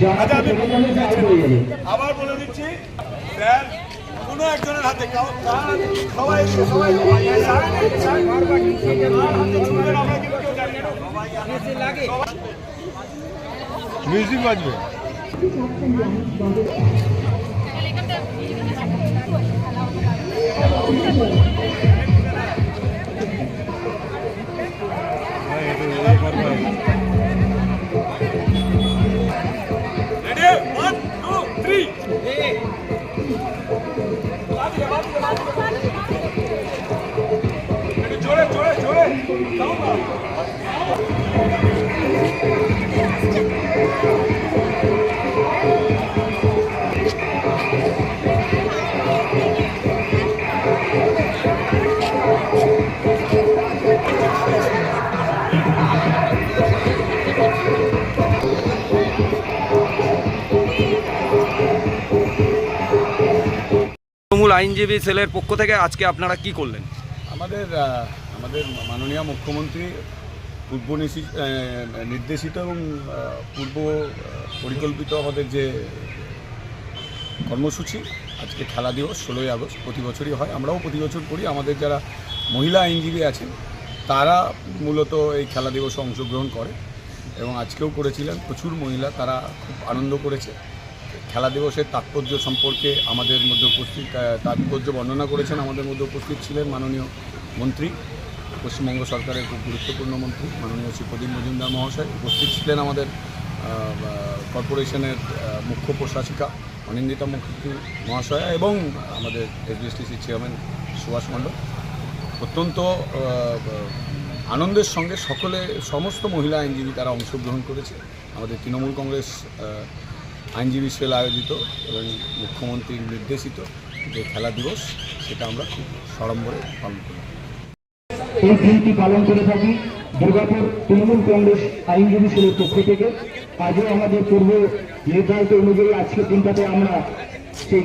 যান হয়ে যাবে আবার বলে দিচ্ছি স্যার কোনো একজনের হাতে সবাই সবাই সবাই এসে- জোরে জোরে জোরে দাও না। আইনজীবী সেলের পক্ষ থেকে আজকে আপনারা কি করলেন? আমাদের আমাদের মাননীয় মুখ্যমন্ত্রী পূর্ব নির্দেশিত এবং পূর্ব পরিকল্পিত আমাদের যে কর্মসূচি, আজকে খেলা দিবস, ষোলোই আগস্ট, প্রতি বছরই হয়। আমরাও প্রতি বছর করি। আমাদের যারা মহিলা আইনজীবী আছেন, তারা মূলত এই খেলা দিবসে অংশগ্রহণ করে এবং আজকেও করেছিলেন। প্রচুর মহিলা তারা খুব আনন্দ করেছে। খেলা দিবসের তাৎপর্য সম্পর্কে আমাদের মধ্যে উপস্থিত তাৎপর্য বর্ণনা করেছেন আমাদের মধ্যে উপস্থিত ছিলেন মাননীয় মন্ত্রী, পশ্চিমবঙ্গ সরকারের খুব গুরুত্বপূর্ণ মন্ত্রী, মাননীয় শ্রী প্রদীপ মজুমদার মহাশয়, উপস্থিত ছিলেন আমাদের কর্পোরেশনের মুখ্য প্রশাসিকা অনিন্দিতা মুখার্জি মহাশয়া এবং আমাদের এসবিএসটিসি চেয়ারম্যান সুভাষ মণ্ডল। অত্যন্ত আনন্দের সঙ্গে সকলে, সমস্ত মহিলা আইনজীবী তারা অংশগ্রহণ করেছে। আমাদের তৃণমূল কংগ্রেস আইনজীবী সেল আয়োজিত এবং মুখ্যমন্ত্রীর নির্দেশিত যে খেলা দিবস, সেটা আমরা খুব সড়ম্বরে পালন করি এই দিনটি পালন করে থাকি দুর্গাপুর তৃণমূল কংগ্রেস আইনজীবী সেলের পক্ষ থেকে। আজও আমাদের পূর্ব নির্ধারিত অনুযায়ী আজকের দিনটাতে আমরা সেই